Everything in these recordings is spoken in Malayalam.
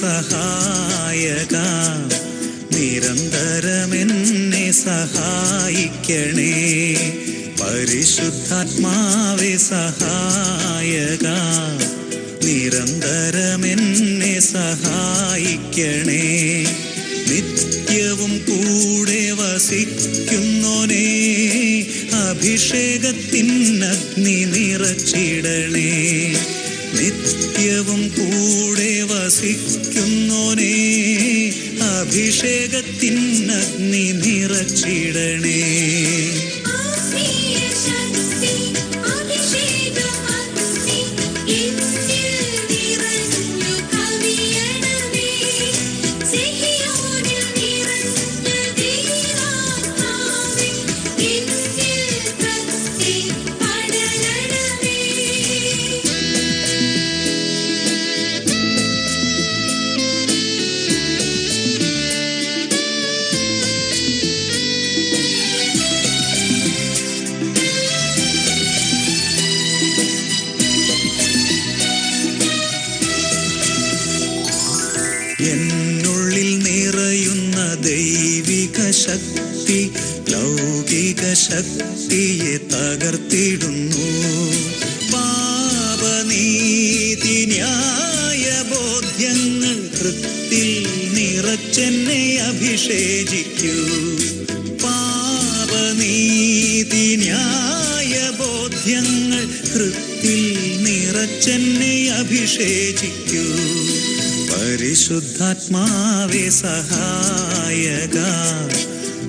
സഹായക. നിരന്തരമെന്നെ സഹായിക്കണേ. പരിശുദ്ധാത്മാവെ സഹായക. നിരന്തരമെന്നെ സഹായിക്കണേ. നിത്യവും കൂടെ വസിക്കുന്നോനേ. അഭിഷേകത്തിനഗ്നി നിറച്ചിടണേ. നിത്യവും കൂടെ വസിക്കുന്നോനേ You should get. എന്നുള്ളിൽ നിറയുന്ന ദൈവിക ശക്തി ലൗകിക ശക്തിയെ തകർത്തിടുന്നു. പാപനീതി ന്യായ ബോധ്യങ്ങൾ കൃത്തിൽ നിറച്ചെന്നെ അഭിഷേചിക്കൂ. പാപനീതി ന്യായ ബോധ്യങ്ങൾ കൃത്തിൽ നിറച്ചെന്നെ അഭിഷേചിക്കൂ. പരിശുദ്ധാത്മാവേ സഹായക.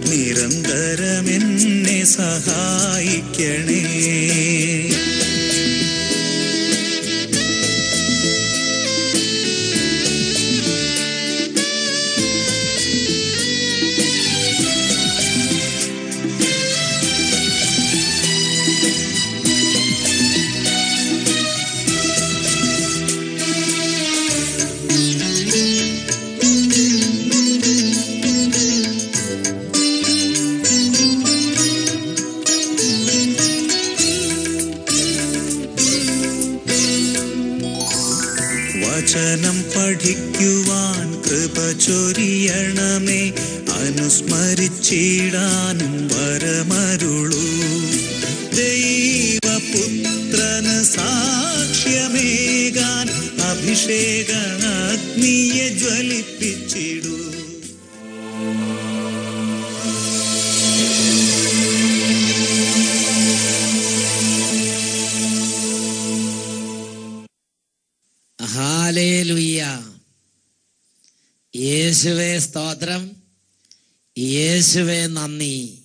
നിരന്തരമെന്നെ സഹായിക്കണേ. നന്ദി.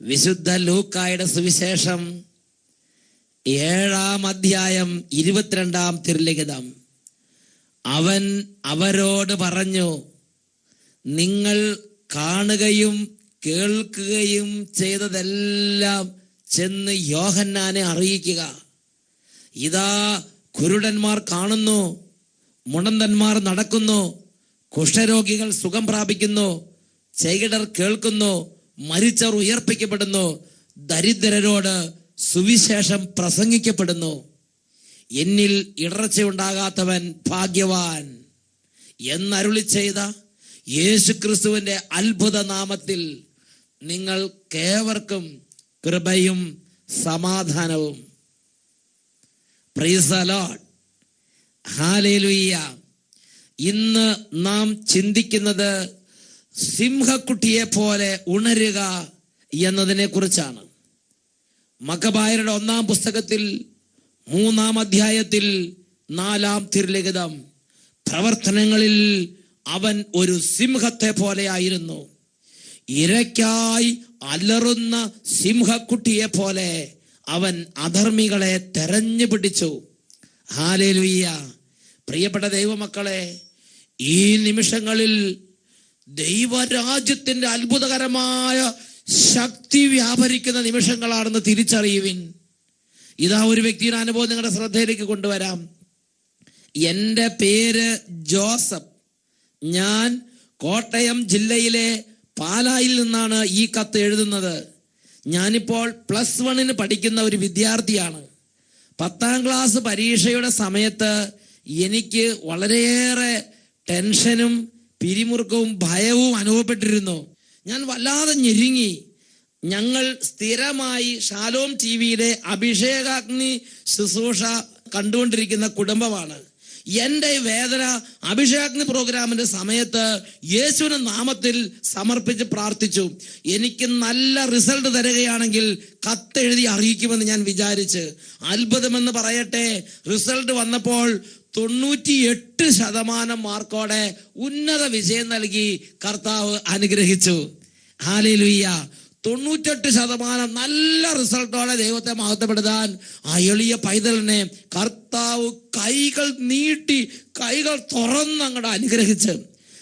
വിശുദ്ധ ലൂക്കായുടെ സുവിശേഷം ഏഴാം അധ്യായം ഇരുപത്തിരണ്ടാം തിരുലിഖിതം. അവൻ അവരോട് പറഞ്ഞു നിങ്ങൾ കാണുകയും കേൾക്കുകയും ചെയ്തതെല്ലാം ചെന്ന് യോഹന്നാനെ അറിയിക്കുക. ഇതാ കുരുടന്മാർ കാണുന്നു മുണന്തന്മാർ നടക്കുന്നു കുഷ്ഠരോഗികൾ സുഖം പ്രാപിക്കുന്നു ചെകിടർ കേൾക്കുന്നു മരിച്ചവർ ഉയർപ്പിക്കപ്പെടുന്നു ദരിദ്രരോട് സുവിശേഷം പ്രസംഗിക്കപ്പെടുന്നു. എന്നിൽ ഇടർച്ചയുണ്ടാകാത്തവൻ ഭാഗ്യവാൻ. എന്നരുളി ചെയ്ത യേശുക്രിസ്തുവിന്റെ അത്ഭുത നാമത്തിൽ നിങ്ങൾ കേവർക്കും കൃപയും സമാധാനവും. ഇന്ന് നാം ചിന്തിക്കുന്നത് സിംഹക്കുട്ടിയെ പോലെ ഉണരുക എന്നതിനെ കുറിച്ചാണ്. മക്കബായരുടെ ഒന്നാം പുസ്തകത്തിൽ മൂന്നാം അധ്യായത്തിൽ നാലാം തിരുലിഖിതം പ്രവർത്തനങ്ങളിൽ അവൻ ഒരു സിംഹത്തെ പോലെയായിരുന്നു. ഇരയ്ക്കായി അലറുന്ന സിംഹക്കുട്ടിയെ പോലെ അവൻ അധർമ്മികളെ തെരഞ്ഞു പിടിച്ചു. ഹാലേലുയ്യ പ്രിയപ്പെട്ട ദൈവമക്കളെ ഈ നിമിഷങ്ങളിൽ ദൈവരാജ്യത്തിന്റെ അത്ഭുതകരമായ ശക്തി വ്യാപരിക്കുന്ന നിമിഷങ്ങളാണെന്ന് തിരിച്ചറിയുവിൻ. ഇതാ ഒരു വ്യക്തിയുടെ അനുഭവം നിങ്ങളുടെ ശ്രദ്ധയിലേക്ക് കൊണ്ടുവരാം. എന്റെ പേര് ജോസഫ്. ഞാൻ കോട്ടയം ജില്ലയിലെ പാലായിൽ നിന്നാണ് ഈ കത്ത് എഴുതുന്നത്. ഞാനിപ്പോൾ പ്ലസ് വണ്ണിന് പഠിക്കുന്ന ഒരു വിദ്യാർത്ഥിയാണ്. പത്താം ക്ലാസ് പരീക്ഷയുടെ സമയത്ത് എനിക്ക് വളരെയേറെ ടെൻഷനും പിരിമുറുക്കവും ഭയവും അനുഭവപ്പെട്ടിരുന്നു. ഞാൻ വല്ലാതെ ഞെരുങ്ങി. ഞങ്ങൾ സ്ഥിരമായി ഷാലോം ടി വിയിലെ അഭിഷേകാഗ്നി ശുശ്രൂഷ കണ്ടുകൊണ്ടിരിക്കുന്ന കുടുംബമാണ്. എന്റെ വേദന അഭിഷേകാഗ്നി പ്രോഗ്രാമിന്റെ സമയത്ത് യേശുവിന്റെ നാമത്തിൽ സമർപ്പിച്ച് പ്രാർത്ഥിച്ചു. എനിക്ക് നല്ല റിസൾട്ട് തരികയാണെങ്കിൽ കത്തെഴുതി അറിയിക്കുമെന്ന് ഞാൻ വിചാരിച്ച്. അത്ഭുതമെന്ന് പറയട്ടെ റിസൾട്ട് വന്നപ്പോൾ തൊണ്ണൂറ്റി എട്ട് ശതമാനം മാർക്കോടെ ഉന്നത വിജയം നൽകി കർത്താവ് അനുഗ്രഹിച്ചു. ഹാലേലുയ്യ തൊണ്ണൂറ്റെട്ട് ശതമാനം നല്ല റിസൾട്ടോടെ ദൈവത്തെ മഹത്വപ്പെടുത്താൻ ആ എളിയ പൈതലിനെ കർത്താവ് കൈകൾ നീട്ടി കൈകൾ തുറന്ന് അങ്ങോട്ട് അനുഗ്രഹിച്ച്.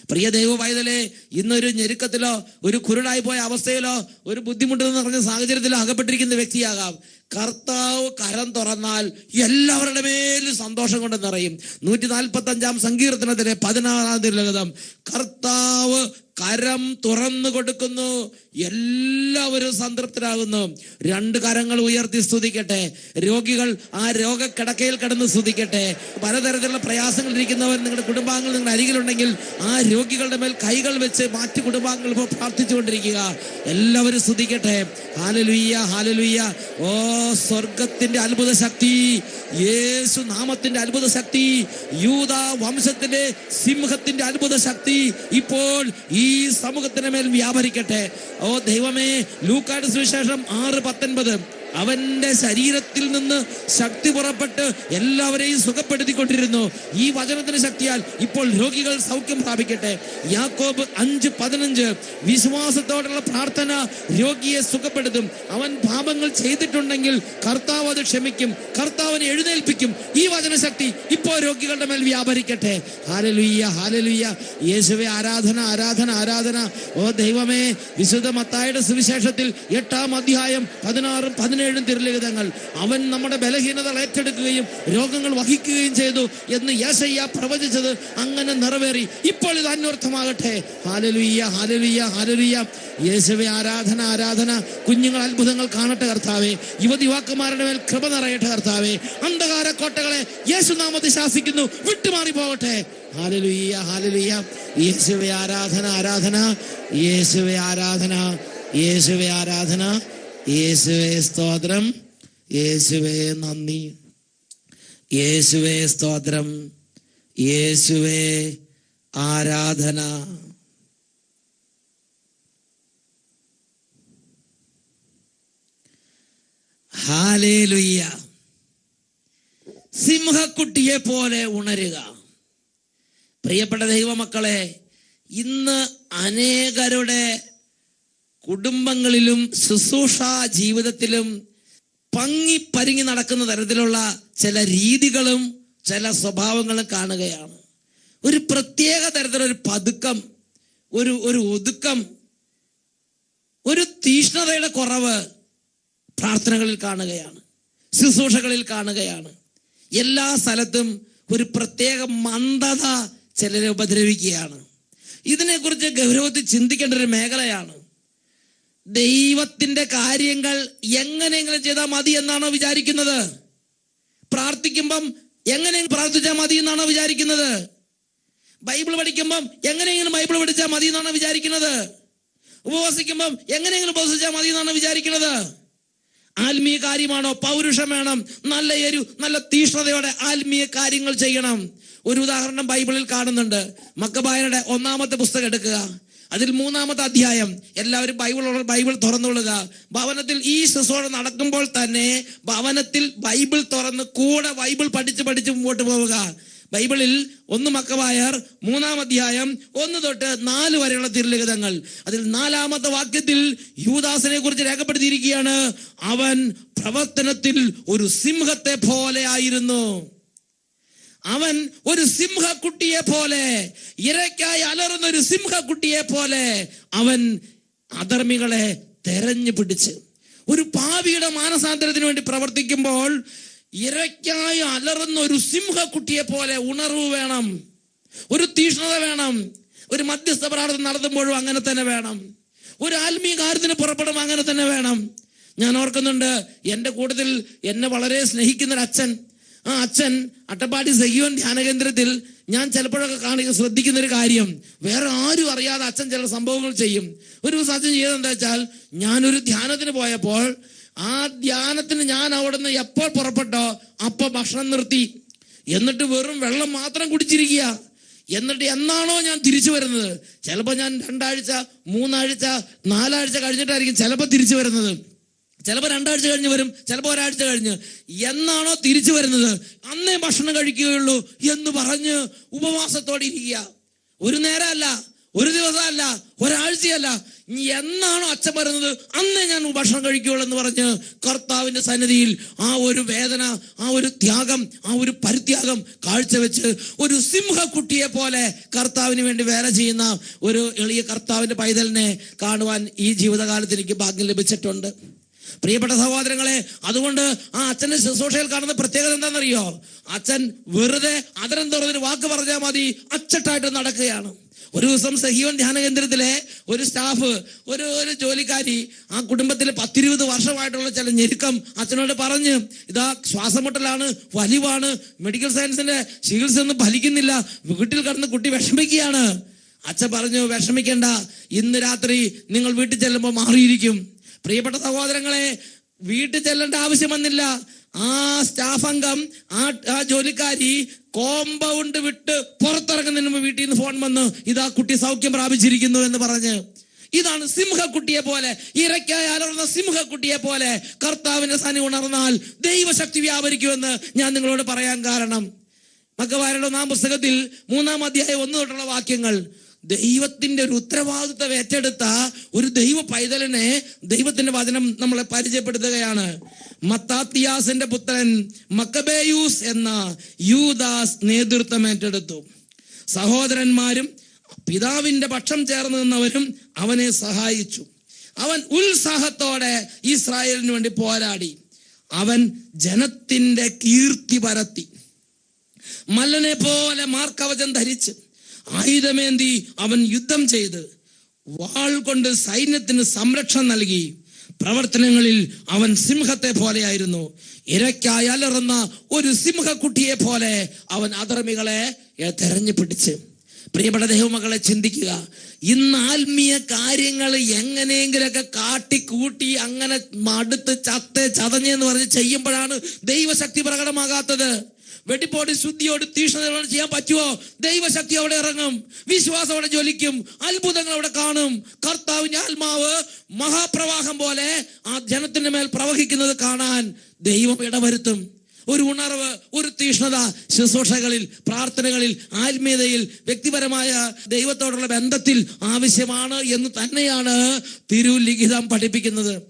പ്രിയ ദൈവ പൈതലെ ഇന്നൊരു ഞെരുക്കത്തിലോ ഒരു കുരുടായി പോയ അവസ്ഥയിലോ ഒരു ബുദ്ധിമുട്ടെന്ന് നിറഞ്ഞ സാഹചര്യത്തിലോ അകപ്പെട്ടിരിക്കുന്ന വ്യക്തിയാകാം. കർത്താവ് കരം തുറന്നാൽ എല്ലാവരുടെ മേലും സന്തോഷം കൊണ്ട് നിറയും. നൂറ്റി നാൽപ്പത്തി അഞ്ചാം സങ്കീർത്തനത്തിലെ പതിനാറാം തിരുലഗതം കർത്താവ് കരം തുറന്നു കൊടുക്കുന്നു. എല്ലാവരും സംതൃപ്തരാകുന്നു. രണ്ട് കരങ്ങൾ ഉയർത്തി സ്തുതിക്കട്ടെ. രോഗികൾ ആ രോഗക്കിടക്കയിൽ കിടന്ന് സ്തുതിക്കട്ടെ. പലതരത്തിലുള്ള പ്രയാസങ്ങൾ ഇരിക്കുന്നവർ നിങ്ങളുടെ കുടുംബാംഗങ്ങൾ നിങ്ങളുടെ അരികിലുണ്ടെങ്കിൽ ആ രോഗികളുടെ മേൽ കൈകൾ വെച്ച് മാറ്റി കുടുംബാംഗങ്ങൾ ഇപ്പോൾ പ്രാർത്ഥിച്ചുകൊണ്ടിരിക്കുക. എല്ലാവരും സ്തുതിക്കട്ടെ. ഹാലലുയ്യ ഹാലലുയ്യ. ഓ സ്വർഗത്തിന്റെ അത്ഭുത ശക്തി. യേശു നാമത്തിന്റെ അത്ഭുത ശക്തി. യൂത വംശത്തിന്റെ സിംഹത്തിന്റെ അത്ഭുത ശക്തി. ഇപ്പോൾ ഈ സമൂഹത്തിന് മേൽ വ്യാപരിക്കട്ടെ. ഓ ദൈവമേ ലൂക്കാട് സുവിശേഷം ആറ് പത്തൊൻപത്. അവന്റെ ശരീരത്തിൽ നിന്ന് ശക്തി പുറപ്പെട്ട് എല്ലാവരെയും സുഖപ്പെടുത്തിക്കൊണ്ടിരുന്നു. ഈ വചനത്തിന് ശക്തിയാൽ ഇപ്പോൾ രോഗികൾ സൗഖ്യം പ്രാപിക്കട്ടെ. യാക്കോബ് അഞ്ച് പതിനഞ്ച്. വിശ്വാസത്തോടുള്ള പ്രാർത്ഥന രോഗിയെ സുഖപ്പെടുത്തും. അവൻ പാപങ്ങൾ ചെയ്തിട്ടുണ്ടെങ്കിൽ കർത്താവ് അത് ക്ഷമിക്കും. കർത്താവിനെ എഴുന്നേൽപ്പിക്കും. ഈ വചനശക്തി ഇപ്പോൾ രോഗികളുടെ മേൽ വ്യാപരിക്കട്ടെ. ഹാലലുയ്യ ഹാലലുയ്യ. യേശുവെ ആരാധന ആരാധന ആരാധന. ഓ ദൈവമേ വിശുദ്ധ മത്തായുടെ സുവിശേഷത്തിൽ എട്ടാം അധ്യായം പതിനാറും പതിനേഴും തിരുലിഖിതങ്ങൾ. അവൻ നമ്മുടെ ബലഹീനതകൾ ഏറ്റെടുക്കുകയും രോഗങ്ങൾ വഹിക്കുകയും ചെയ്തു എന്ന് യേശയ്യ പ്രവചിച്ചത് അങ്ങനെ നിറവേറി. ഇപ്പോൾ ഇത് അന്വർത്ഥമാകട്ടെ. ഹാലലുയ്യ ഹാലലുയ്യ ഹാലലുയ്യ. യേശുവെ ആരാധന ആരാധന. കുഞ്ഞുങ്ങൾ അത്ഭുതങ്ങൾ കാണട്ടെ കർത്താവേ. യുവതി യുവാക്കന്മാരുടെ മേൽ കൃപ നിറയട്ടെ കർത്താവേ. അന്ധകാര കോട്ടകളെ യേശുനാമത്തിൽ ശാസിക്കുന്നു. വിട്ടുമാറി പോകട്ടെ. ഹാലലുയ്യ ഹാലലുയ്യ. യേശുവെ ആരാധന ആരാധന. യേശുവെ ആരാധന. യേശുവെ ആരാധന. യേശുവെ സ്തോത്രം. യേശുവേ നന്ദി. യേശുവേ സ്തോത്രം. യേശുവേ ആരാധന. ഹാലേലുയ്യ. സിംഹക്കുട്ടിയെ പോലെ ഉണരുക. പ്രിയപ്പെട്ട ദൈവമക്കളെ ഇന്ന് അനേകരുടെ കുടുംബങ്ങളിലും ശുശ്രൂഷ ജീവിതത്തിലും പങ്ങി പരിങ്ങി നടക്കുന്ന തരത്തിലുള്ള ചില രീതികളും ചില സ്വഭാവങ്ങളും കാണുകയാണ്. ഒരു പ്രത്യേക തരത്തിലൊരു പതുക്കം ഒരു ഒരു ഒതുക്കം ഒരു തീഷ്ണതയുടെ കുറവ് പ്രാർത്ഥനകളിൽ കാണുകയാണ് ശുശ്രൂഷകളിൽ കാണുകയാണ്. എല്ലാ സ്ഥലത്തും ഒരു പ്രത്യേക മന്ദത ചിലരെ ഉപദ്രവിക്കുകയാണ്. ഇതിനെക്കുറിച്ച് ഗൗരവത്തിൽ ചിന്തിക്കേണ്ട ഒരു മേഖലയാണ് ദൈവത്തിന്റെ കാര്യങ്ങൾ എങ്ങനെയെങ്കിലും ചെയ്താൽ മതി എന്നാണോ വിചാരിക്കുന്നത്? പ്രാർത്ഥിക്കുമ്പം എങ്ങനെയെങ്കിലും പ്രാർത്ഥിച്ചാൽ മതി എന്നാണോ വിചാരിക്കുന്നത്? ബൈബിൾ പഠിക്കുമ്പം എങ്ങനെയെങ്കിലും ബൈബിൾ പഠിച്ചാൽ മതി എന്നാണോ വിചാരിക്കുന്നത്? ഉപവസിക്കുമ്പം എങ്ങനെയെങ്കിലും ഉപവസിച്ചാൽ മതി എന്നാണോ വിചാരിക്കുന്നത്? ആത്മീയ കാര്യമാണോ? പൗരുഷം വേണം. നല്ല എരു നല്ല തീഷ്ണതയോടെ ആത്മീയ കാര്യങ്ങൾ ചെയ്യണം. ഒരു ഉദാഹരണം ബൈബിളിൽ കാണുന്നുണ്ട്. മക്കബായരുടെ ഒന്നാമത്തെ പുസ്തകം എടുക്കുക. അതിൽ മൂന്നാമത്തെ അധ്യായം. എല്ലാവരും ബൈബിൾ ബൈബിൾ തുറന്നുകൊള്ളുക ഭവനത്തിൽ ഈ ശുശ്രൂഷ നടക്കുമ്പോൾ തന്നെ ഭവനത്തിൽ ബൈബിൾ തുറന്ന് കൂടെ ബൈബിൾ പഠിച്ച് പഠിച്ച് മുമ്പോട്ട് പോവുക. ബൈബിളിൽ ഒന്ന് മക്കവായർ മൂന്നാം അധ്യായം ഒന്ന് തൊട്ട് നാല് വരെയുള്ള തിരുലിഖിതങ്ങൾ. അതിൽ നാലാമത്തെ വാക്യത്തിൽ യുവദാസനെ കുറിച്ച് രേഖപ്പെടുത്തിയിരിക്കുകയാണ്. അവൻ പ്രവർത്തനത്തിൽ ഒരു സിംഹത്തെ പോലെ ആയിരുന്നു. അവൻ ഒരു സിംഹക്കുട്ടിയെ പോലെ ഇരയ്ക്കായി അലറുന്ന ഒരു സിംഹക്കുട്ടിയെ പോലെ അവൻ അധർമ്മികളെ തെരഞ്ഞു പിടിച്ച് ഒരു പാവിയുടെ മാനസാന്തരത്തിന് വേണ്ടി പ്രവർത്തിക്കുമ്പോൾ ഇരയ്ക്കായി അലറുന്ന ഒരു സിംഹക്കുട്ടിയെ പോലെ ഉണർവ് വേണം ഒരു തീഷ്ണത വേണം ഒരു മധ്യസ്ഥ പ്രാർത്ഥന നടത്തുമ്പോഴും അങ്ങനെ തന്നെ വേണം ഒരു ആത്മീയ കാര്യത്തിന് പുറപ്പെടുമ്പോൾ അങ്ങനെ തന്നെ വേണം. ഞാൻ ഓർക്കുന്നുണ്ട് എന്റെ കൂട്ടത്തിൽ എന്നെ വളരെ സ്നേഹിക്കുന്ന ഒരു അച്ഛൻ ആ അച്ഛൻ അട്ടപ്പാടി സഹിയോൻ ധ്യാനകേന്ദ്രത്തിൽ ഞാൻ ചിലപ്പോഴൊക്കെ കാണുക ശ്രദ്ധിക്കുന്ന ഒരു കാര്യം. വേറെ ആരും അറിയാതെ അച്ഛൻ ചില സംഭവങ്ങൾ ചെയ്യും. ഒരു ദിവസം അച്ഛൻ ചെയ്തത് എന്താ വെച്ചാൽ ഞാനൊരു ധ്യാനത്തിന് പോയപ്പോൾ ആ ധ്യാനത്തിന് ഞാൻ അവിടെ നിന്ന് എപ്പോൾ പുറപ്പെട്ടോ അപ്പൊ ഭക്ഷണം നിർത്തി. എന്നിട്ട് വെറും വെള്ളം മാത്രം കുടിച്ചിരിക്കുക. എന്നിട്ട് എന്നാണോ ഞാൻ തിരിച്ചു വരുന്നത്? ചിലപ്പോൾ ഞാൻ രണ്ടാഴ്ച മൂന്നാഴ്ച നാലാഴ്ച കഴിഞ്ഞിട്ടായിരിക്കും ചിലപ്പോൾ തിരിച്ചു വരുന്നത്. ചിലപ്പോൾ രണ്ടാഴ്ച കഴിഞ്ഞ് വരും ചിലപ്പോൾ ഒരാഴ്ച കഴിഞ്ഞ്. എന്നാണോ തിരിച്ചു വരുന്നത്? അന്നേ ഭക്ഷണം കഴിക്കുകയുള്ളൂ എന്ന് പറഞ്ഞ് ഉപവാസത്തോടെ ഇരിക്കുക. ഒരു നേരമല്ല ഒരു ദിവസമല്ല ഒരാഴ്ചയല്ല. എന്നാണോ അച്ഛൻ വരുന്നത് അന്നേ ഞാൻ ഭക്ഷണം കഴിക്കുകയുള്ളൂ എന്ന് പറഞ്ഞ് കർത്താവിന്റെ സന്നിധിയിൽ ആ ഒരു വേദന ആ ഒരു ത്യാഗം ആ ഒരു പരിത്യാഗം കാഴ്ചവെച്ച് ഒരു സിംഹക്കുട്ടിയെ പോലെ കർത്താവിന് വേണ്ടി വേല ചെയ്യുന്ന ഒരു എളിയ കർത്താവിന്റെ പൈതലിനെ കാണുവാൻ ഈ ജീവിതകാലത്ത് എനിക്ക് ഭാഗ്യം ലഭിച്ചിട്ടുണ്ട്. പ്രിയപ്പെട്ട സഹോദരങ്ങളെ അതുകൊണ്ട് ആ അച്ഛന്റെ ശുശ്രൂഷയിൽ കാണുന്ന പ്രത്യേകത എന്താണെന്നറിയോ? അച്ഛൻ വെറുതെ അതരം തുറന്നൊരു വാക്ക് പറഞ്ഞാൽ മതി അച്ചട്ടായിട്ട് നടക്കുകയാണ്. ഒരു ദിവസം സഹീവൻ ധ്യാന കേന്ദ്രത്തിലെ ഒരു സ്റ്റാഫ് ഒരു ഒരു ജോലിക്കാരി ആ കുടുംബത്തിലെ പത്തിരുപത് വർഷമായിട്ടുള്ള ചില ഞെരുക്കം അച്ഛനോട് പറഞ്ഞ് ഇതാ ശ്വാസമുട്ടലാണ് വലിവാണ് മെഡിക്കൽ സയൻസിന്റെ ചികിത്സ ഒന്നും ഫലിക്കുന്നില്ല വീട്ടിൽ കിടന്ന് കുട്ടി വിഷമിക്കുകയാണ്. അച്ഛൻ പറഞ്ഞു വിഷമിക്കേണ്ട ഇന്ന് രാത്രി നിങ്ങൾ വീട്ടിൽ ചെല്ലുമ്പോൾ മാറിയിരിക്കും. പ്രിയപ്പെട്ട സഹോദരങ്ങളെ വീട്ടിൽ ചെല്ലേണ്ട ആവശ്യം വന്നില്ല ആ സ്റ്റാഫ് അംഗം ആ ആ ജോലിക്കാരി കോമ്പൗണ്ട് വിട്ട് പുറത്തിറങ്ങുന്നതിന് മുമ്പ് വീട്ടിൽ നിന്ന് ഫോൺ വന്ന് ഇതാ കുട്ടി സൗഖ്യം പ്രാപിച്ചിരിക്കുന്നു എന്ന് പറഞ്ഞ്. ഇതാണ് സിംഹക്കുട്ടിയെ പോലെ ഇരയ്ക്കായി അലർന്ന സിംഹക്കുട്ടിയെ പോലെ കർത്താവിന്റെ സനി ഉണർന്നാൽ ദൈവശക്തി വ്യാപരിക്കുമെന്ന് ഞാൻ നിങ്ങളോട് പറയാൻ കാരണം. മക്കവാരുടെ ഒന്നാം പുസ്തകത്തിൽ മൂന്നാം അധ്യായം ഒന്ന് തൊട്ടുള്ള വാക്യങ്ങൾ ദൈവത്തിന്റെ ഒരു ഉത്തരവാദിത്വം ഏറ്റെടുത്ത ഒരു ദൈവ പൈതലിനെ ദൈവത്തിന്റെ വചനം നമ്മളെ പരിചയപ്പെടുത്തുകയാണ്. മത്താത്തിയാസിന്റെ പുത്രൻ മക്കബേയൂസ് എന്ന യൂദാസ് നേതൃത്വം ഏറ്റെടുത്തു. സഹോദരന്മാരും പിതാവിന്റെ പക്ഷം ചേർന്ന് നിന്നവരും അവനെ സഹായിച്ചു. അവൻ ഉത്സാഹത്തോടെ ഇസ്രായേലിന് വേണ്ടി പോരാടി. അവൻ ജനത്തിന്റെ കീർത്തി പരത്തി. മല്ലനെ പോലെ മാർക്കവചം ധരിച്ച് ആയുധമേന്തി അവൻ യുദ്ധം ചെയ്ത് വാൾ കൊണ്ട് സൈന്യത്തിന് സംരക്ഷണം നൽകി. പ്രവർത്തനങ്ങളിൽ അവൻ സിംഹത്തെ പോലെയായിരുന്നു ഇരയ്ക്കായി അലറുന്ന ഒരു സിംഹക്കുട്ടിയെ പോലെ അവൻ അധർമ്മികളെ തെരഞ്ഞു പിടിച്ച്. പ്രിയപ്പെട്ട ദൈവമക്കളെ ചിന്തിക്കുക. ഇന്ന് ആത്മീയ കാര്യങ്ങൾ എങ്ങനെയെങ്കിലൊക്കെ കാട്ടിക്കൂട്ടി അങ്ങനെ മടുത്ത് ചത്ത് ചതഞ്ഞെന്ന് പറഞ്ഞ് ചെയ്യുമ്പോഴാണ് ദൈവശക്തി പ്രകടമാകാത്തത്. വെട്ടിപ്പോടി ശുദ്ധിയോട് തീഷ്ണതയോട് ചെയ്യാൻ പറ്റുമോ ദൈവശക്തി അവിടെ ഇറങ്ങും. വിശ്വാസം അവിടെ ജ്വലിക്കും. അത്ഭുതങ്ങൾ അവിടെ കാണും. കർത്താവിന്റെ ആത്മാവ് മഹാപ്രവാഹം പോലെ ആ ജനത്തിന്റെ മേൽ പ്രവഹിക്കുന്നത് കാണാൻ ദൈവം ഇടവരുത്തും. ഒരു ഉണർവ് ഒരു തീഷ്ണത ശുശ്രൂഷകളിൽ പ്രാർത്ഥനകളിൽ ആത്മീയതയിൽ വ്യക്തിപരമായ ദൈവത്തോടുള്ള ബന്ധത്തിൽ ആവശ്യമാണ് എന്ന് തന്നെയാണ് തിരുലിഖിതം പഠിപ്പിക്കുന്നത്.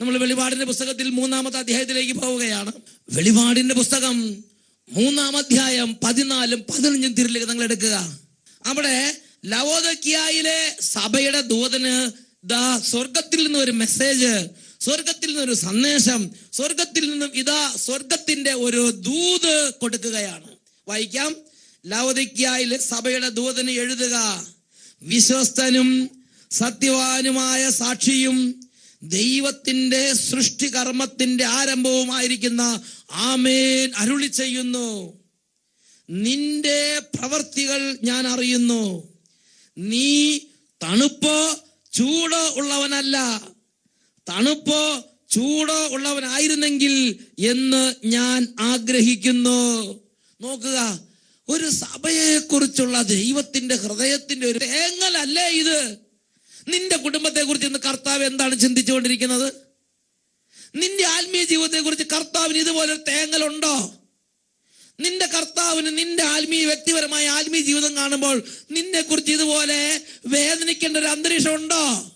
നമ്മൾ വെളിപാടിന്റെ പുസ്തകത്തിൽ മൂന്നാമത്തെ അധ്യായത്തിലേക്ക് പോവുകയാണ്. വെളിപാടിന്റെ പുസ്തകം മൂന്നാം അധ്യായം പതിനാലും പതിനഞ്ചും തിരുലിഖിതങ്ങൾ എടുക്കുക. അവിടെ ലവോദക്കിയായിലെ സഭയുടെ ദൂതന് ദാ സ്വർഗത്തിൽ നിന്ന് ഒരു മെസ്സേജ് സ്വർഗത്തിൽ നിന്നൊരു സന്ദേശം സ്വർഗത്തിൽ നിന്നും ഇതാ സ്വർഗത്തിന്റെ ഒരു ദൂത് കൊടുക്കുകയാണ്. വായിക്കാം. ലവോദിക്കായിലെ സഭയുടെ ദൂതന് എഴുതുക. വിശ്വസ്തനും സത്യവാനുമായ സാക്ഷിയും ദൈവത്തിന്റെ സൃഷ്ടികർമ്മത്തിന്റെ ആരംഭവുമായിരിക്കുന്ന ആമേൻ അരുളി ചെയ്യുന്നു. നിന്റെ പ്രവർത്തികൾ ഞാൻ അറിയുന്നു. നീ തണുപ്പോ ചൂടോ ഉള്ളവനല്ല. തണുപ്പോ ചൂടോ ഉള്ളവനായിരുന്നെങ്കിൽ എന്ന് ഞാൻ ആഗ്രഹിക്കുന്നു. നോക്കുക ഒരു സഭയെക്കുറിച്ചുള്ള ദൈവത്തിന്റെ ഹൃദയത്തിന്റെ ഒരു തേങ്ങലല്ലേ ഇത്? നിന്റെ കുടുംബത്തെക്കുറിച്ച് ഇന്ന് കർത്താവ് എന്താണ് ചിന്തിച്ചുകൊണ്ടിരിക്കുന്നത്? നിന്റെ ആത്മീയ ജീവിതത്തെക്കുറിച്ച് കർത്താവിന് ഇതുപോലെ ഒരു തേങ്ങലുണ്ടോ? നിന്റെ കർത്താവിന് നിന്റെ ആത്മീയ വ്യക്തിപരമായ ആത്മീയ ജീവിതം കാണുമ്പോൾ നിന്നെക്കുറിച്ച് ഇതുപോലെ വേദനിക്കേണ്ട ഒരു അന്തരീക്ഷം ഉണ്ടോ?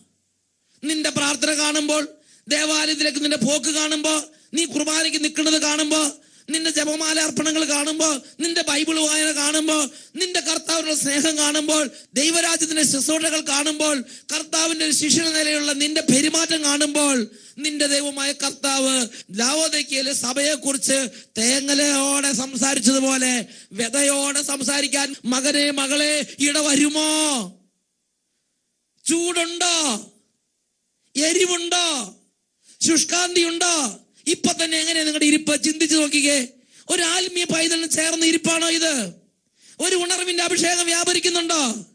നിന്റെ പ്രാർത്ഥന കാണുമ്പോൾ ദേവാലയത്തിലേക്ക് നിന്റെ പോക്ക് കാണുമ്പോൾ നീ കുർബാനയ്ക്ക് നിൽക്കുന്നത് കാണുമ്പോ നിന്റെ ജപമാല അർപ്പണങ്ങൾ കാണുമ്പോൾ നിന്റെ ബൈബിൾ വായന കാണുമ്പോൾ നിന്റെ കർത്താവിനുള്ള സ്നേഹം കാണുമ്പോൾ ദൈവരാജ്യത്തിന്റെ ശുശ്രൂഷകൾ കാണുമ്പോൾ കർത്താവിന്റെ ശിഷ്യന നിലയുള്ള നിന്റെ പെരുമാറ്റം കാണുമ്പോൾ നിന്റെ ദൈവമായ കർത്താവ് ലാവോദയ്ക്കയിലെ സഭയെക്കുറിച്ച് തേങ്ങലയോടെ സംസാരിച്ചതുപോലെ വ്യതയോടെ സംസാരിക്കാൻ മകനെ മകളെ ഇട വരുമോ ചൂടുണ്ടോ? എരിവുണ്ടോ? ശുഷ്കാന്തി ഉണ്ടോ ഇപ്പൊ തന്നെ എങ്ങനെ നിങ്ങളുടെ ഇരിപ്പ്? ചിന്തിച്ചു നോക്കിക്കേ. ഒരു ആത്മീയ പൈതലിന് ചേർന്ന് ഇരിപ്പാണോ ഇത്? ഒരു ഉണർവിന്റെ അഭിഷേകം വ്യാപരിക്കുന്നുണ്ടോ?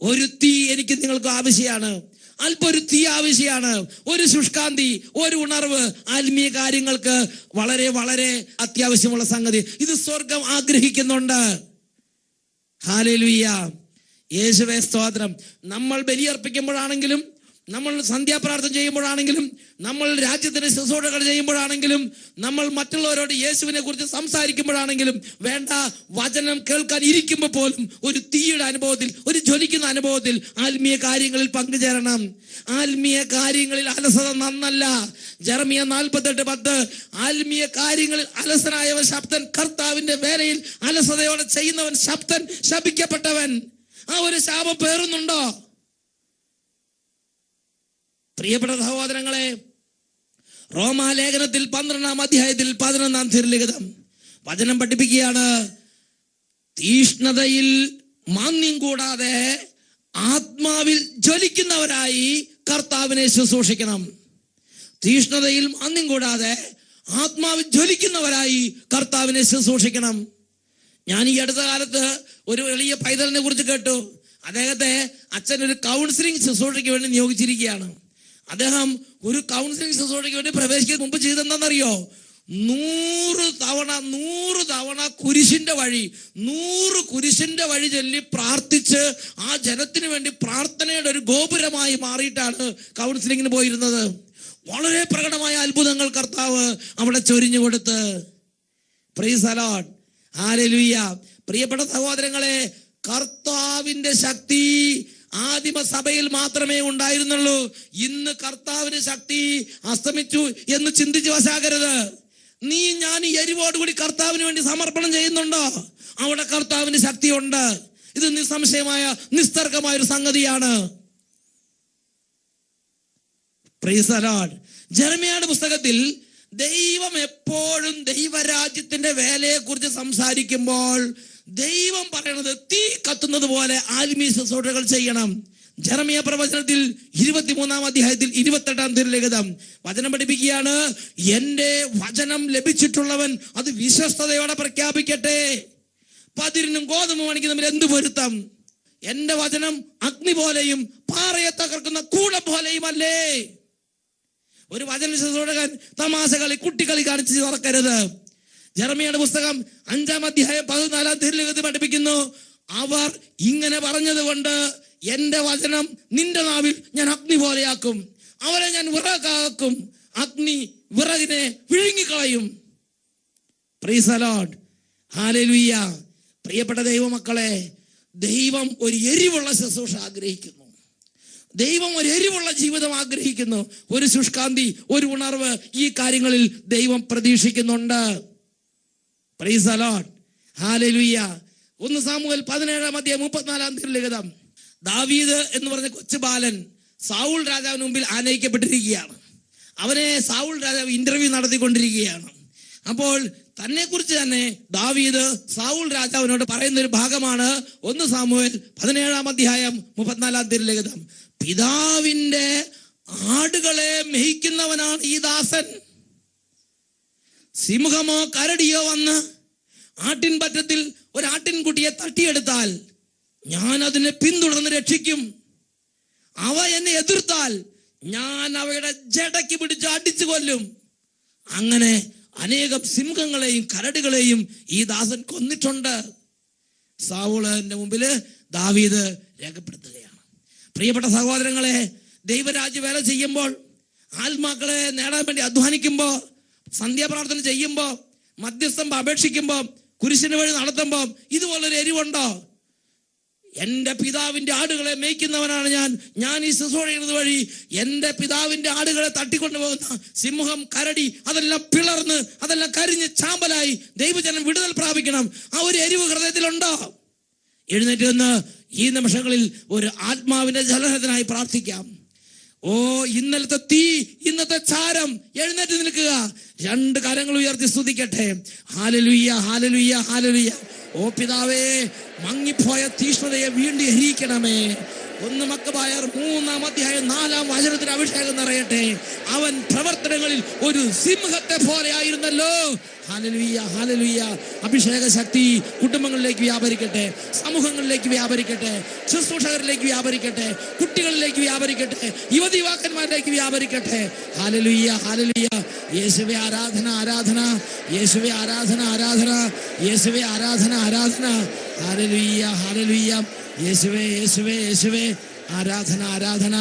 ഒരു തീ എനിക്ക് നിങ്ങൾക്ക് ആവശ്യമാണ്. അല്പം ഒരു തീ ആവശ്യമാണ്. ഒരു ശുഷ്കാന്തി ഒരു ഉണർവ്. ആത്മീയ കാര്യങ്ങൾക്ക് വളരെ വളരെ അത്യാവശ്യമുള്ള സംഗതി. ഇത് സ്വർഗം ആഗ്രഹിക്കുന്നുണ്ട്. ഹാലലുയ്യ യേശുവേ സ്തോത്രം. നമ്മൾ ബലിയർപ്പിക്കുമ്പോഴാണെങ്കിലും നമ്മൾ സന്ധ്യാപ്രാർത്ഥന ചെയ്യുമ്പോഴാണെങ്കിലും നമ്മൾ രാജ്യത്തിന് ശുശ്രൂഷകൾ ചെയ്യുമ്പോഴാണെങ്കിലും നമ്മൾ മറ്റുള്ളവരോട് യേശുവിനെ കുറിച്ച് സംസാരിക്കുമ്പോഴാണെങ്കിലും വേണ്ട വചനം കേൾക്കാൻ ഇരിക്കുമ്പോൾ പോലും ഒരു തീയുടെ അനുഭവത്തിൽ ഒരു ജ്വലിക്കുന്ന അനുഭവത്തിൽ ആത്മീയ കാര്യങ്ങളിൽ പങ്കുചേരണം. ആത്മീയ കാര്യങ്ങളിൽ അലസത നന്നല്ല. ജർമിയ നാൽപ്പത്തെട്ട് പത്ത് ആത്മീയ കാര്യങ്ങളിൽ അലസനായവൻ ശബ്ദൻ കർത്താവിന്റെ വേലയിൽ അലസതയോടെ ചെയ്യുന്നവൻ ശബ്ദൻ ശപിക്കപ്പെട്ടവൻ. ആ ഒരു ശാപം പേറുന്നുണ്ടോ? പ്രിയപ്പെട്ട സഹോദരങ്ങളെ റോമാലേഖനത്തിൽ പന്ത്രണ്ടാം അധ്യായത്തിൽ പതിനൊന്നാം തിരുലിഖിതം വചനം പഠിപ്പിക്കുകയാണ്. തീഷ്ണതയിൽ മാന്യം കൂടാതെ ആത്മാവിൽ ജ്വലിക്കുന്നവരായി കർത്താവിനെ ശുശ്രൂഷിക്കണം. തീഷ്ണതയിൽ മാന്യം കൂടാതെ ആത്മാവിൽ ജ്വലിക്കുന്നവരായി കർത്താവിനെ ശുശ്രൂഷിക്കണം. ഞാൻ ഈ അടുത്ത കാലത്ത് ഒരു എളിയ പൈതലിനെ കുറിച്ച് കേട്ടു. അദ്ദേഹത്തെ അച്ഛൻ ഒരു കൗൺസിലിംഗ് ശുശ്രൂഷയ്ക്ക് വേണ്ടി നിയോഗിച്ചിരിക്കുകയാണ്. അദ്ദേഹം ഒരു കൗൺസിലിംഗ് സൊസൈറ്റിക്ക് വേണ്ടി പ്രവേശിക്കുന്ന മുമ്പ് ചെയ്തെന്താണെന്നറിയോ? നൂറ് തവണ നൂറ് തവണ കുരിശിന്റെ വഴി നൂറ് കുരിശിന്റെ വഴി ചൊല്ലി പ്രാർത്ഥിച്ച് ആ ജനത്തിന് വേണ്ടി പ്രാർത്ഥനയുടെ ഒരു ഗോപുരമായി മാറിയിട്ടാണ് കൗൺസിലിങ്ങിന് പോയിരുന്നത്. വളരെ പ്രകടമായ അത്ഭുതങ്ങൾ കർത്താവ് അവിടെ ചൊരിഞ്ഞു കൊടുത്ത്. പ്രിയപ്പെട്ട സഹോദരങ്ങളെ കർത്താവിന്റെ ശക്തി ആദിമ സഭയിൽ മാത്രമേ ഉണ്ടായിരുന്നുള്ളൂ. ഇന്ന് കർത്താവിന് ശക്തി അസ്തമിച്ചു എന്ന് ചിന്തിച്ച് വശാകരുത്. നീ ഞാൻ ഈ എരിവോടുകൂടി കർത്താവിന് വേണ്ടി സമർപ്പണം ചെയ്യുന്നുണ്ടോ? അവിടെ കർത്താവിന് ശക്തിയുണ്ട്. ഇത് നിസ്സംശയമായ നിസ്തർക്കമായ ഒരു സംഗതിയാണ് ജെറമിയാട് പുസ്തകത്തിൽ ദൈവം എപ്പോഴും ദൈവരാജ്യത്തിന്റെ വേലയെ കുറിച്ച് സംസാരിക്കുമ്പോൾ ദൈവം പറയണത് തീ കത്തുന്നത് പോലെ ആത്മീയ ശുശ്രൂഷകൾ ചെയ്യണം. ജെറമിയ പ്രവചനത്തിൽ ഇരുപത്തിമൂന്നാം അധ്യായത്തിൽ ഇരുപത്തെട്ടാം തിരുലിഖിതം വചനം പഠിപ്പിക്കുകയാണ്. എന്റെ വചനം ലഭിച്ചിട്ടുള്ളവൻ അത് വിശ്വസ്തയോടെ പ്രഖ്യാപിക്കട്ടെ. പതിരിനും ഗോതമ്പ് മണിക്ക് തമ്മിൽ എന്ത് പൊരുത്തം? എന്റെ വചനം അഗ്നി പോലെയും പാറയെ തകർക്കുന്ന കൂട പോലെയും അല്ലേ? ഒരു വചന ശുശ്രൂഷകൻ തമാശകളി കുട്ടികളി കാണിച്ച് തുറക്കരുത് ജെറമിയുടെ പുസ്തകം അഞ്ചാം അധ്യായം പതിനാലാം തിരുലിഖത്ത് പഠിപ്പിക്കുന്നു അവർ ഇങ്ങനെ പറഞ്ഞത് കൊണ്ട് എന്റെ വചനം നിന്റെ നാവിൽ ഞാൻ അഗ്നി പോലെയാക്കും. അവരെ ഞാൻ വിറകാക്കും. അഗ്നി വിറകിനെ വിഴുങ്ങിക്കളയും. ഹാലലുയ്യ പ്രിയപ്പെട്ട ദൈവമക്കളെ ദൈവം ഒരു എരിവുള്ള ശുശ്രൂഷ ആഗ്രഹിക്കുന്നു. ദൈവം ഒരു എരിവുള്ള ജീവിതം ആഗ്രഹിക്കുന്നു. ഒരു ശുഷ്കാന്തി ഒരു ഉണർവ് ഈ കാര്യങ്ങളിൽ ദൈവം പ്രതീക്ഷിക്കുന്നുണ്ട്. പ്രൈസ് ഒന്ന് സാമുവൽ പതിനേഴാം അധ്യായം മുപ്പത്തിനാലാം തിരുലിഖിതം ദാവീദ് എന്ന് പറഞ്ഞ കൊച്ചു ബാലൻ സാവുൾ രാജാവിന് മുമ്പിൽ ആനയിക്കപ്പെട്ടിരിക്കുകയാണ്. അവനെ സാവുൾ രാജാവ് ഇന്റർവ്യൂ നടത്തിക്കൊണ്ടിരിക്കുകയാണ്. അപ്പോൾ തന്നെ കുറിച്ച് തന്നെ ദാവീദ് സാവുൾ രാജാവിനോട് പറയുന്ന ഒരു ഭാഗമാണ് ഒന്ന് സാമൂഹൽ പതിനേഴാം അധ്യായം മുപ്പത്തിനാലാം തിരുലിഖിതം പിതാവിന്റെ ആടുകളെ മെഹിക്കുന്നവനാണ് ഈ ദാസൻ. സിംഹമോ കരടിയോ വന്ന് ആട്ടിൻ പറ്റത്തിൽ ഒരു ആട്ടിൻകുട്ടിയെ തട്ടിയെടുത്താൽ ഞാൻ അതിനെ പിന്തുടർന്ന് രക്ഷിക്കും. അവ എന്നെ എതിർത്താൽ ഞാൻ അവയുടെ ജടയ്ക്ക് പിടിച്ച് അടിച്ചു കൊല്ലും. അങ്ങനെ അനേകം സിംഹങ്ങളെയും കരടുകളെയും ഈ ദാസൻ കൊന്നിട്ടുണ്ട്. സാവൂളിന്റെ മുമ്പിൽ ദാവീദ് രേഖപ്പെടുത്തുകയാണ്. പ്രിയപ്പെട്ട സഹോദരങ്ങളെ ദൈവരാജ്യ വേല ചെയ്യുമ്പോൾ ആത്മാക്കളെ നേടാൻ വേണ്ടി അധ്വാനിക്കുമ്പോ സന്ധ്യാപ്രാർത്ഥന ചെയ്യുമ്പോൾ മധ്യസ്ഥം അപേക്ഷിക്കുമ്പോ കുരിശിന് വഴി നടത്തുമ്പോ ഇതുപോലൊരു എരിവുണ്ടോ? എന്റെ പിതാവിന്റെ ആടുകളെ മേയ്ക്കുന്നവനാണ് ഞാൻ. ഞാൻ ഈ ശുശ്രൂഷ വഴി എന്റെ പിതാവിന്റെ ആടുകളെ തട്ടിക്കൊണ്ടുപോകുന്ന സിംഹം കരടി അതെല്ലാം പിളർന്ന് അതെല്ലാം കരിഞ്ഞ് ചാമ്പലായി ദൈവജനം വിടുതൽ പ്രാപിക്കണം. ആ ഒരു എരിവ് ഹൃദയത്തിലുണ്ടോ? എഴുന്നേറ്റ് നിന്ന് ഈ നിമിഷങ്ങളിൽ ഒരു ആത്മാവിന്റെ ജലഹത്തിനായി പ്രാർത്ഥിക്കാം. ഓ ഇന്നലത്തെ തീ ഇന്നത്തെ ചാരം എഴുന്നേറ്റ് നിൽക്കുക. രണ്ട് കരങ്ങൾ ഉയർത്തി സ്തുതിക്കട്ടെ. ഹാലലുയ്യ ഹാലലുയ്യ ഹാലലുയ്യ ഓ പിതാവേ മങ്ങിപ്പോയ തീഷ്ണതയെ വീണ്ടും എരിയിക്കണമേ ഓ ഒന്ന് മക്കബായർ മൂന്നാം അധ്യായം നാലാം വചനത്തിന് അഭിഷേകം നിറയട്ടെ. അവൻ പ്രവർത്തനങ്ങളിൽ ഒരു സിംഹത്തെ പോലെ ആയിരുന്നല്ലോ. ഹാലലുയ്യ ഹാലലുയ്യ അഭിഷേക ശക്തി കുടുംബങ്ങളിലേക്ക് വ്യാപരിക്കട്ടെ സമൂഹങ്ങളിലേക്ക് വ്യാപരിക്കട്ടെ ശുശ്രൂഷകരിലേക്ക് വ്യാപരിക്കട്ടെ കുട്ടികളിലേക്ക് വ്യാപരിക്കട്ടെ യുവതി യുവാക്കന്മാരിലേക്ക് വ്യാപരിക്കട്ടെ. ഹാലലുയ്യ ഹാലലുയ്യ യേശുവെ ആരാധന ആരാധന. യേശുവെ ആരാധന ആരാധന. യേശുവെ ആരാധന ആരാധന. ഹാലലുയ്യ ഹാലലുയ്യ യേശുവേ യേശുവേ യേശുവേ ആരാധന ആരാധന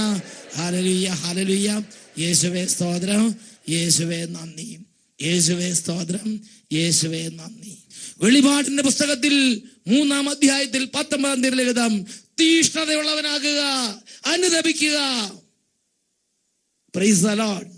ഹാലലുയ്യ ഹാലലുയ്യ യേശുവേ സ്തോത്രം യേശുവേ നന്ദി യേശുവേ സ്തോത്രം യേശുവേ നന്ദി വെളിപാടിന്റെ പുസ്തകത്തിൽ മൂന്നാം അധ്യായത്തിൽ പത്തൊമ്പതാം തീയതി ലളിതം തീഷ്ണതയുള്ളവനാകുക അനുദപിക്കുക. പ്രൈസ് ദ ലോർഡ്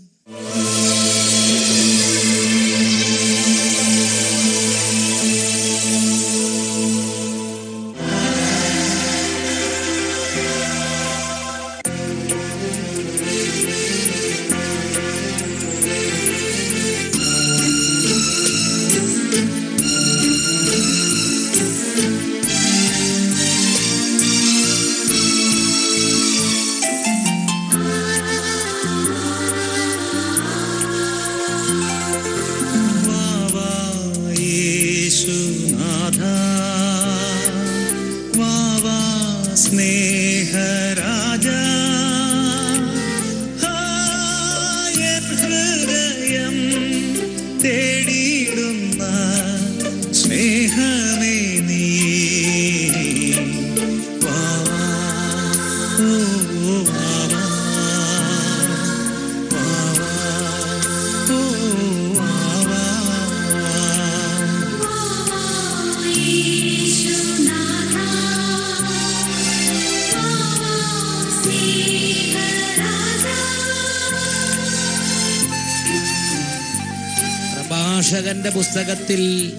പ്രഭാഷകന്റെ പുസ്തകത്തിൽ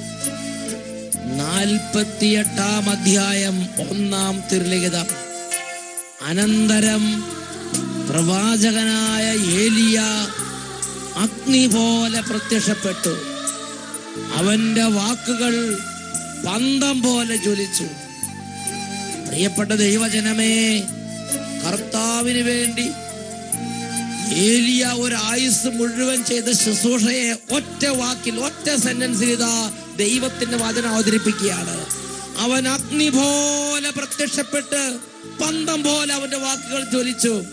നാൽപ്പത്തിയെട്ടാം അധ്യായം ഒന്നാം തിരുലിഖിതം. അനന്തരം പ്രവാചകനായ ഏലിയ അഗ്നി പോലെ പ്രത്യക്ഷപ്പെട്ടു. അവന്റെ വാക്കുകൾ പന്തം പോലെ ജ്വലിച്ചു. പ്രിയപ്പെട്ട ദൈവജനമേ കർത്താവിന് വേണ്ടി ഏലിയ ആയുസ് മുഴുവൻ ചെയ്ത ശുശ്രൂഷയെ ഒറ്റ വാക്കിൽ ഒറ്റ സെന്റൻസിൽ ഇതാ ദൈവത്തിന്റെ വചനം അവതരിപ്പിക്കുകയാണ്. അവൻ അഗ്നി പോലെ പ്രത്യക്ഷപ്പെട്ട് പന്തം പോലെ അവന്റെ വാക്കുകൾ ജ്വലിച്ചു.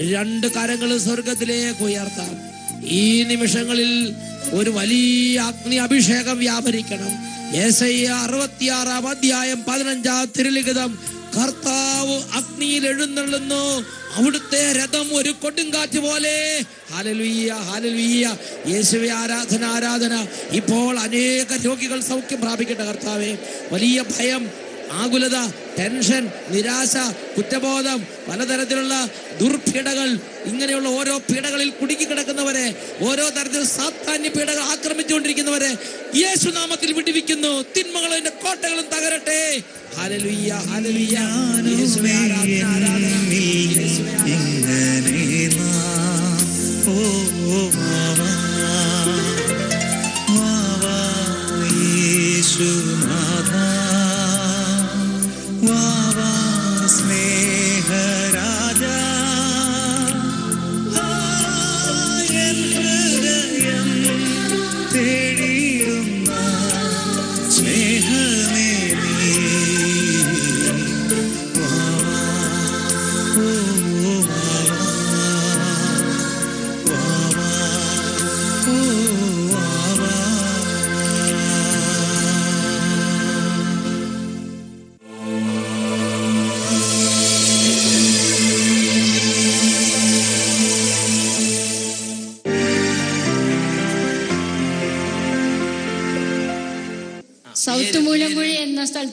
രണ്ട് കരങ്ങൾ സ്വർഗത്തിലേക്ക് ഉയർത്താം. ഈ നിമിഷങ്ങളിൽ ഒരു വലിയ അഗ്നി അഭിഷേകം വ്യാപരിക്കണം. അറുപത്തിയാറാം അധ്യായം പതിനഞ്ചാം തിരുലിഖിതം. കർത്താവ് അഗ്നിയിൽ എഴുന്നള്ളുന്നു. അവിടുത്തെ രഥം ഒരു കൊടുങ്കാറ്റ് പോലെ. ഹാലലുയ്യ യേശുവെ ആരാധന ആരാധന. ഇപ്പോൾ അനേക രോഗികൾ സൗഖ്യം പ്രാപിക്കട്ടെ കർത്താവെ. വലിയ ഭയം ആകുലത ടെൻഷൻ നിരാശ കുറ്റബോധം പലതരത്തിലുള്ള ദുർപീഡകൾ ഇങ്ങനെയുള്ള ഓരോ പീഡകളിൽ കുടുക്കി കിടക്കുന്നവരെ ഓരോ തരത്തിൽ സാധാന്യ പീഡകൾ ആക്രമിച്ചുകൊണ്ടിരിക്കുന്നവരെ യേശുനാമത്തിൽ വിടിവിക്കുന്നു തിന്മകളും കോട്ടകളും തകരട്ടെ നാം ഓ മാവാ മാവാ യേശുനാഥ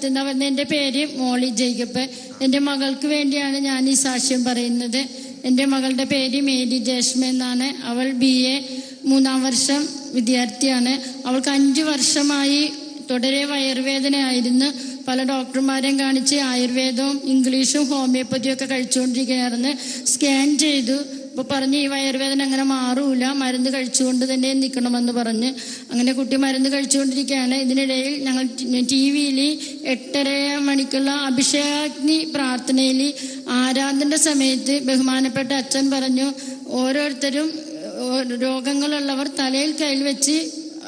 എന്ന സ്ഥലത്ത് എന്റെ പേര് മോളി ജേക്കബ്. എന്റെ മകൾക്ക് വേണ്ടിയാണ് ഞാൻ ഈ സാക്ഷ്യം പറയുന്നത്. എന്റെ മകളുടെ പേര് മേരി ജേഷ്മ എന്നാണ്. അവൾ ബി എ മൂന്നാം വർഷം വിദ്യാർത്ഥിയാണ്. അവൾക്ക് അഞ്ച് വർഷമായി തുടരെ വയറുവേദനയായിരുന്നു. പല ഡോക്ടർമാരെയും കാണിച്ച് ആയുർവേദവും ഇംഗ്ലീഷും ഹോമിയോപ്പതിയും ഒക്കെ കഴിച്ചുകൊണ്ടിരിക്കുകയായിരുന്നു. സ്കാൻ ചെയ്തു. അപ്പൊ പറഞ്ഞ് ഈ വയറുവേദന അങ്ങനെ മാറൂല മരുന്ന് കഴിച്ചുകൊണ്ട് തന്നെ നിൽക്കണമെന്ന് പറഞ്ഞ് അങ്ങനെ കുട്ടി മരുന്ന് കഴിച്ചുകൊണ്ടിരിക്കുകയാണ്. ഇതിനിടയിൽ ഞങ്ങൾ ടി വിയിൽ എട്ടര മണിക്കുള്ള അഭിഷേകാഗ്നി പ്രാർത്ഥനയിൽ ആരാധന്റെ സമയത്ത് ബഹുമാനപ്പെട്ട അച്ഛൻ പറഞ്ഞു ഓരോരുത്തരും രോഗങ്ങളുള്ളവർ തലയിൽ കയ്യിൽ വെച്ച്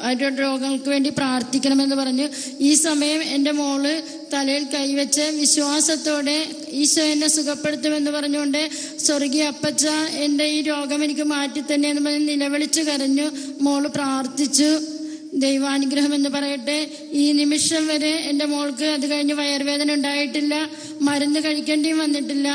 അവരുടെ രോഗങ്ങൾക്ക് വേണ്ടി പ്രാർത്ഥിക്കണമെന്ന് പറഞ്ഞു ഈ സമയം എന്റെ മോൾ തലയിൽ കൈവച്ച് വിശ്വാസത്തോടെ ഈശോ എന്നെ സുഖപ്പെടുത്തുമെന്ന് പറഞ്ഞുകൊണ്ട് സ്വർഗീയ അപ്പച്ച എന്റെ ഈ രോഗം എനിക്ക് മാറ്റി തന്നെ എന്ന് പറഞ്ഞ് നിലവിളിച്ച് കരഞ്ഞു മോൾ പ്രാർത്ഥിച്ചു. ദൈവാനുഗ്രഹം എന്ന് പറയട്ടെ. ഈ നിമിഷം വരെ എന്റെ മോൾക്ക് അത് കഴിഞ്ഞ് വയറുവേദന ഉണ്ടായിട്ടില്ല മരുന്ന് കഴിക്കേണ്ടിയും വന്നിട്ടില്ല.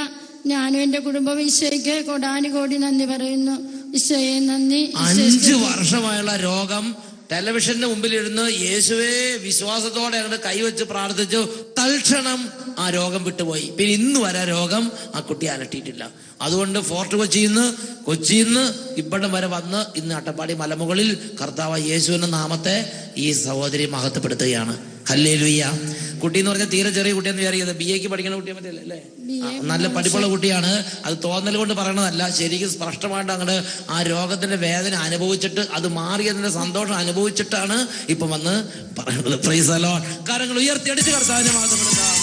ഞാനും എന്റെ കുടുംബം ഈശോയ്ക്ക് കൊടാനുകോടി നന്ദി പറയുന്നു. ഈശോയെ നന്ദി. അഞ്ച് വർഷമായുള്ള രോഗം ടെലിവിഷന്റെ മുമ്പിലിരുന്ന് യേശുവെ വിശ്വാസത്തോടെ അങ്ങോട്ട് കൈവച്ച് പ്രാർത്ഥിച്ചു. തൽക്ഷണം ആ രോഗം വിട്ടുപോയി. പിന്നെ ഇന്ന് വരെ രോഗം ആ കുട്ടി അലട്ടിയിട്ടില്ല. അതുകൊണ്ട് ഫോർട്ട് കൊച്ചിയിൽ നിന്ന് കൊച്ചിയിൽ നിന്ന് ഇവിടം വരെ വന്ന് ഇന്ന് അട്ടപ്പാടി മലമുകളിൽ കർത്താവ് യേശുവിന്റെ നാമത്തെ ഈ സഹോദരി മഹത്വപ്പെടുത്തുകയാണ്. ഹല്ലേ ലുയ്യ കുട്ടി എന്ന് പറഞ്ഞാൽ തീരെ ചെറിയ കുട്ടിയെന്ന് വിചാരിക്കുന്നത് ബി എക്ക് പഠിക്കുന്ന കുട്ടിയെ പറ്റില്ല അല്ലേ? നല്ല പഠിപ്പുള്ള കുട്ടിയാണ്. അത് തോന്നൽ കൊണ്ട് പറയണതല്ല. ശരിക്കും സ്പഷ്ടമായിട്ട് അങ്ങോട്ട് ആ രോഗത്തിന്റെ വേദന അനുഭവിച്ചിട്ട് അത് മാറിയതിന്റെ സന്തോഷം അനുഭവിച്ചിട്ടാണ് ഇപ്പൊ വന്ന് പറയുന്നത്. പ്രൈസലോ കാര്യങ്ങൾ ഉയർത്തിയടിച്ച് കർത്താവിനെ മാതപ്പെടുത്താം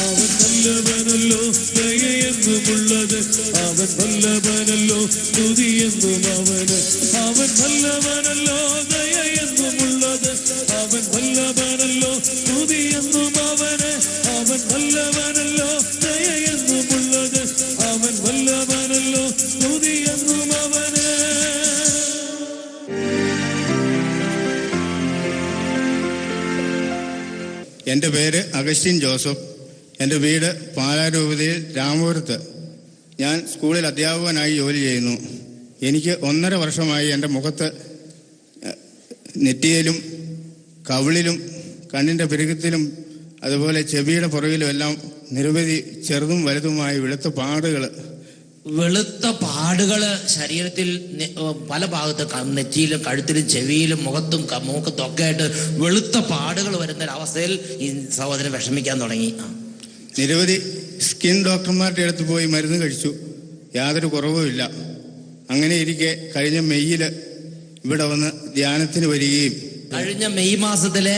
അവൻ നല്ലവനല്ലോ ദയയെന്നുമുള്ളത്. അവൻ നല്ലവനല്ലോ സ്തുതിയെന്നും അവന്. അവൻ നല്ലവനല്ലോ ദയയെന്നുമുള്ളത്. അവൻ നല്ലവനല്ലോ സ്തുതിയെന്നും അവന്. അവൻ നല്ലവനല്ലോ ദയയെന്നുമുള്ളത്. അവൻ നല്ലവനല്ലോ സ്തുതിയെന്നും അവന്. എന്റെ പേര് അഗസ്റ്റിൻ ജോസഫ്. എന്റെ വീട് പാലാരൂപതയിൽ രാമപുരത്ത്. ഞാൻ സ്കൂളിൽ അധ്യാപകനായി ജോലി ചെയ്യുന്നു. എനിക്ക് ഒന്നര വർഷമായി എന്റെ മുഖത്ത് നെറ്റിയിലും കവിളിലും കണ്ണിന്റെ പെരുകത്തിലും അതുപോലെ ചെവിയുടെ പുറകിലും എല്ലാം നിരവധി ചെറുതും വലുതുമായ വെളുത്ത പാടുകൾ വെളുത്ത പാടുകൾ ശരീരത്തിൽ പല ഭാഗത്ത് നെറ്റിയിലും കഴുത്തിലും ചെവിയിലും മുഖത്തും മൂക്കത്തും ഒക്കെ ആയിട്ട് വെളുത്ത പാടുകൾ വരുന്ന ഒരു അവസ്ഥയിൽ ഈ സഹോദരൻ വിഷമിക്കാൻ തുടങ്ങി. നിരവധി സ്കിൻ ഡോക്ടർമാരുടെ അടുത്ത് പോയി മരുന്ന് കഴിച്ചു. യാതൊരു കുറവുമില്ല അങ്ങനെ ഇരിക്കെ കഴിഞ്ഞ മെയ്യിൽ ഇവിടെ വന്ന് ധ്യാനത്തിന് വരികയും കഴിഞ്ഞ മെയ് മാസത്തിലെ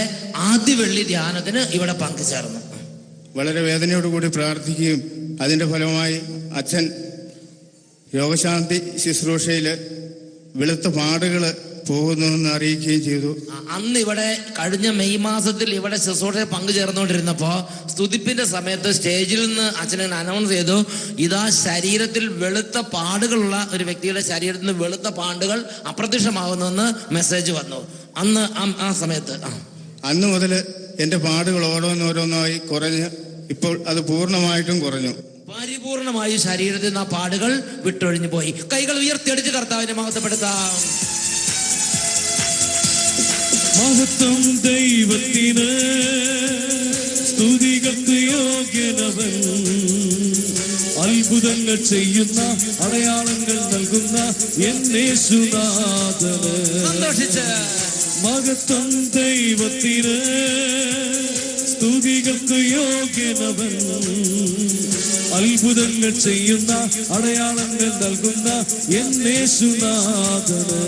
ആദ്യ വെള്ളി ധ്യാനത്തിന് ഇവിടെ പങ്കുചേർന്നു. വളരെ വേദനയോടുകൂടി പ്രാർത്ഥിക്കുകയും അതിന്റെ ഫലമായി അച്ഛൻ രോഗശാന്തി ശുശ്രൂഷയിൽ വെളുത്ത പാടുകൾ പോകുന്നുവെന്ന് അറിയിക്കുകയും ചെയ്തു. അന്ന് ഇവിടെ കഴിഞ്ഞ മെയ് മാസത്തിൽ ഇവിടെ ശുശ്രൂഷയിൽ പങ്കുചേർന്നുകൊണ്ടിരുന്നപ്പോ സ്തുതിപ്പിന്റെ സമയത്ത് സ്റ്റേജിൽ നിന്ന് അച്ഛനെ അനൗൺസ് ചെയ്തു. ഇതാ ശരീരത്തിൽ വെളുത്ത പാടുകളുള്ള ഒരു വ്യക്തിയുടെ ശരീരത്തിൽ നിന്ന് വെളുത്ത പാണ്ടുകൾ അപ്രത്യക്ഷമാകുന്നുവെന്ന് മെസ്സേജ് വന്നു. അന്ന് ആ- ആ സമയത്ത് അന്ന് മുതൽ എന്റെ പാടുകൾ ഓരോന്നോരോന്നായി കുറഞ്ഞ് ഇപ്പോൾ അത് പൂർണമായിട്ടും കുറഞ്ഞു. പരിപൂർണമായി ശരീരത്തിൽ നിന്ന് ആ പാടുകൾ വിട്ടൊഴിഞ്ഞു പോയി കൈകൾ ഉയർത്തിയടിച്ച് കർത്താവിനെ മഹത്വപ്പെടുത്താം. മഹത്വം ദൈവത്തിന് സ്തുതികൾക്ക് യോഗ്യനവൻ. അത്ഭുതങ്ങൾ ചെയ്യുന്ന അടയാളങ്ങൾ നൽകുന്ന എന്നേശുനാഥന് മഹത്വം ദൈവത്തിന് സ്തുതികൾക്ക് യോഗ്യനവൻ. അത്ഭുതങ്ങൾ ചെയ്യുന്ന അടയാളങ്ങൾ നൽകുന്ന എന്നേശുനാഥന്